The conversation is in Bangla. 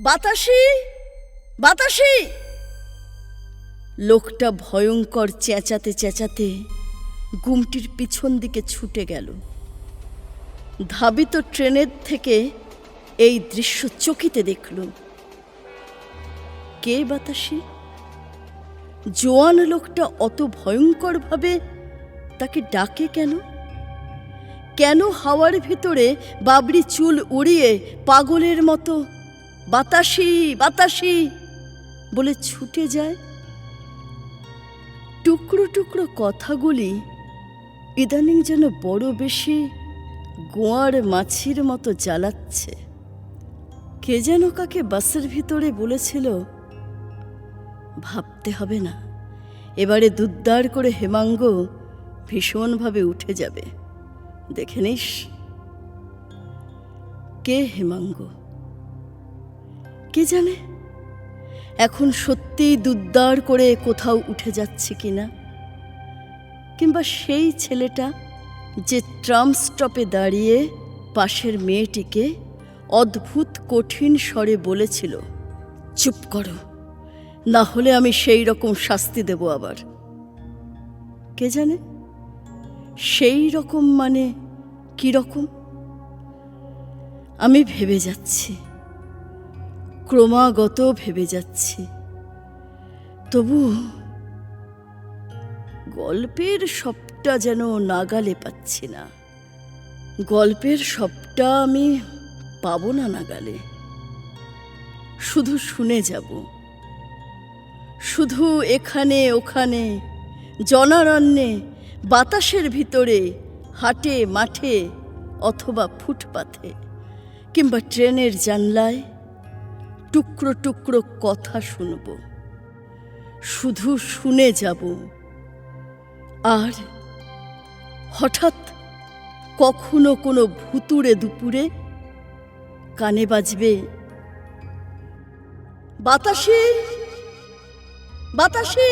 বাতাসি? বাতাসি? লোকটা ভয়ঙ্কর চেঁচাতে চেঁচাতে গুমটির পিছন দিকে ছুটে গেল। ধাবিত ট্রেনের থেকে এই দৃশ্য চকিতে দেখলুম কে বাতাসি? জোয়ান লোকটা অত ভয়ঙ্করভাবে তাকে ডাকে কেন? কেন হাওয়ার ভিতরে বাবরি চুল উড়িয়ে পাগলের মতো বাতাসি বাতাসি। বলে ছুটে যায়। টুকরো টুকরো কথাগুলি ইদানিং যেন বড় বেশি গোয়ার মাছির মতো জ্বালাচ্ছে কে যেন কাকে বাসের ভিতরে বলেছিল, ভাবতে হবে না, এবারে দুদ্দার করে হেমাঙ্গ ভীষণভাবে উঠে যাবে। দেখে নিস, কে হেমাঙ্গ? কে জানে? এখন সত্যিই দুদ্দার করে কোথাও উঠে যাচ্ছে কিনা কিংবা সেই ছেলেটা যে ট্রাম স্টপে দাঁড়িয়ে পাশের মেয়েটিকে অদ্ভুত কঠিন স্বরে বলেছিল, চুপ করো, না হলে আমি সেই রকম শাস্তি দেব আবার। কে জানে? সেই রকম মানে কি রকম? আমি ভেবে যাচ্ছি। ক্রমাগত ভেবে যাচ্ছি। তবু গল্পের সবটা যেন নাগালে পাচ্ছি না। গল্পের সবটা আমি পাবো না নাগালে। শুধু শুনে যাব। শুধু এখানে, ওখানে, জনারণ্যে, বাতাসের ভিতরে, হাটে, মাঠে, অথবা ফুটপাথে, কিংবা ট্রেনের জানলায় টুকরো টুকরো কথা শুনব। শুধু শুনে যাব। আর হঠাৎ কখনো কোনো ভুতুড়ে দুপুরে কানে বাজবে, বাতাসে বাতাসে।